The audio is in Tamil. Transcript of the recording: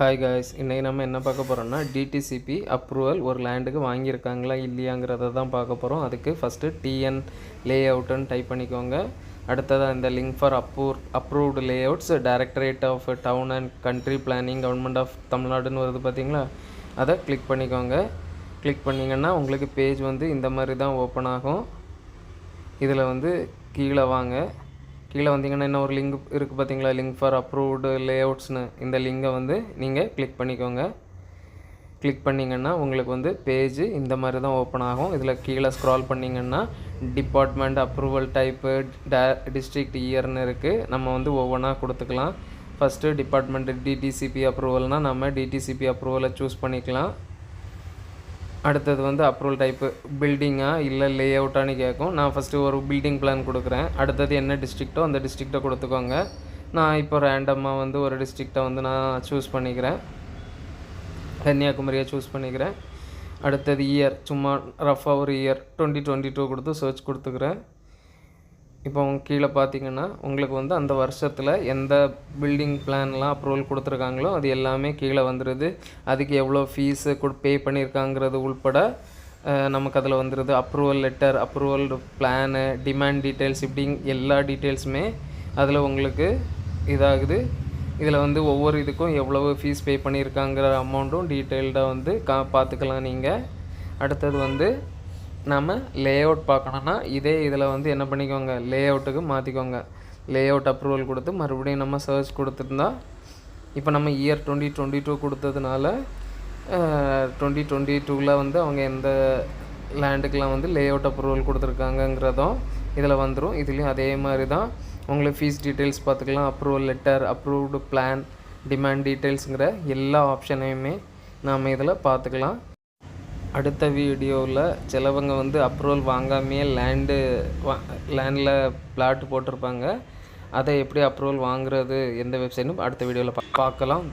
ஹாய் காய்ஸ் இன்றைக்கி நம்ம என்ன பார்க்க போகிறோம்னா டிடிசிபி அப்ரூவல் ஒரு லேண்டுக்கு வாங்கியிருக்காங்களா இல்லையாங்கிறத தான் பார்க்க போகிறோம் அதுக்கு ஃபஸ்ட்டு டிஎன் லே அவுட்டுன்னு டைப் பண்ணிக்கோங்க. அடுத்ததாக இந்த link for approve approved layouts directorate of town and country planning government of தமிழ்நாடுன்னு வருது பார்த்தீங்களா அதை கிளிக் பண்ணிக்கோங்க. கிளிக் பண்ணிங்கன்னா உங்களுக்கு பேஜ் வந்து இந்த மாதிரி தான் ஓப்பன் ஆகும். இதில் வந்து கீழே வாங்க. கீழே வந்தீங்கன்னா இன்னும் ஒரு லிங்க் இருக்குது பார்த்தீங்களா லிங்க் ஃபார் அப்ரூவ்டு லேஅவுட்ஸ்னு இந்த லிங்கை வந்து நீங்கள் கிளிக் பண்ணிக்கோங்க. கிளிக் பண்ணிங்கன்னா உங்களுக்கு வந்து பேஜ் இந்த மாதிரி தான் ஓப்பன் ஆகும். இதில் கீழே ஸ்க்ரால் பண்ணிங்கன்னா department approval type date district இயர்னு இருக்குது நம்ம வந்து ஒவ்வொன்றா கொடுத்துக்கலாம். ஃபஸ்ட்டு டிபார்ட்மெண்ட் டிடிசிபி அப்ரூவல்னால் நம்ம டிடிசிபி அப்ரூவலை சூஸ் பண்ணிக்கலாம். அடுத்தது வந்து அப்ரூவல் டைப்பு பில்டிங்கா இல்லை லே அவுட்டானு கேட்கும் நான் ஃபஸ்ட்டு ஒரு பில்டிங் பிளான் கொடுக்குறேன். அடுத்தது என்ன டிஸ்ட்ரிக்ட்டோ அந்த டிஸ்ட்ரிக்ட்டை கொடுத்துக்கோங்க. நான் இப்போ ரேண்டமாக வந்து ஒரு டிஸ்ட்ரிக்டை வந்து நான் சூஸ் பண்ணிக்கிறேன். கன்னியாகுமரியை சூஸ் பண்ணிக்கிறேன். அடுத்தது இயர் சும்மா ரஃபாக ஒரு இயர் டுவெண்ட்டி டுவெண்ட்டி டூ கொடுத்து சர்ச் கொடுத்துக்கிறேன். இப்போ கீழே பார்த்தீங்கன்னா உங்களுக்கு வந்து அந்த வருஷத்தில் எந்த பில்டிங் பிளான்லாம் அப்ரூவல் கொடுத்துருக்காங்களோ அது எல்லாமே கீழே வந்துடுது அதுக்கு எவ்வளோ ஃபீஸு கொடு பே பண்ணியிருக்காங்கிறது உள்பட நமக்கு அதில் வந்துடுது approval letter approval plan demand details இப்படி எல்லா டீட்டெயில்ஸுமே அதில் உங்களுக்கு இதாகுது. இதில் வந்து ஒவ்வொரு இதுக்கும் எவ்வளவு ஃபீஸ் பே பண்ணியிருக்காங்கிற அமௌண்ட்டும் டீட்டெயில்டாக வந்து கா பார்த்துக்கலாம் நீங்கள் அடுத்தது வந்து நாம் லே அவுட் பார்க்கணுன்னா இதே இதில் வந்து என்ன பண்ணிக்கோங்க லே அவுட்டுக்கு மாற்றிக்கோங்க லே அவுட் அப்ரூவல் கொடுத்து மறுபடியும் நம்ம சர்ச் கொடுத்துருந்தா இப்போ நம்ம இயர் டுவெண்ட்டி டுவெண்ட்டி டூ கொடுத்ததுனால டுவெண்ட்டி டுவெண்ட்டி டூவில் வந்து அவங்க எந்த லேண்டுக்கெலாம் வந்து லே அவுட் அப்ரூவல் கொடுத்துருக்காங்கங்கிறதும் இதில் வந்துடும் இதுலேயும் அதே மாதிரி தான் உங்களுக்கு ஃபீஸ் டீட்டெயில்ஸ் பார்த்துக்கலாம். Approval letter approved plan demand டீட்டெயில்ஸுங்கிற எல்லா ஆப்ஷனையுமே நாம் இதில் பார்த்துக்கலாம். அடுத்த வீடியோவில் சிலவங்க வந்து அப்ரூவல் வாங்காமையே லேண்டு வா லேண்டில் பிளாட் போட்டிருப்பாங்க. அதை எப்படி அப்ரூவல் வாங்குறது எந்த வெப்சைட்னு அடுத்த வீடியோவில் பார்க்கலாம்.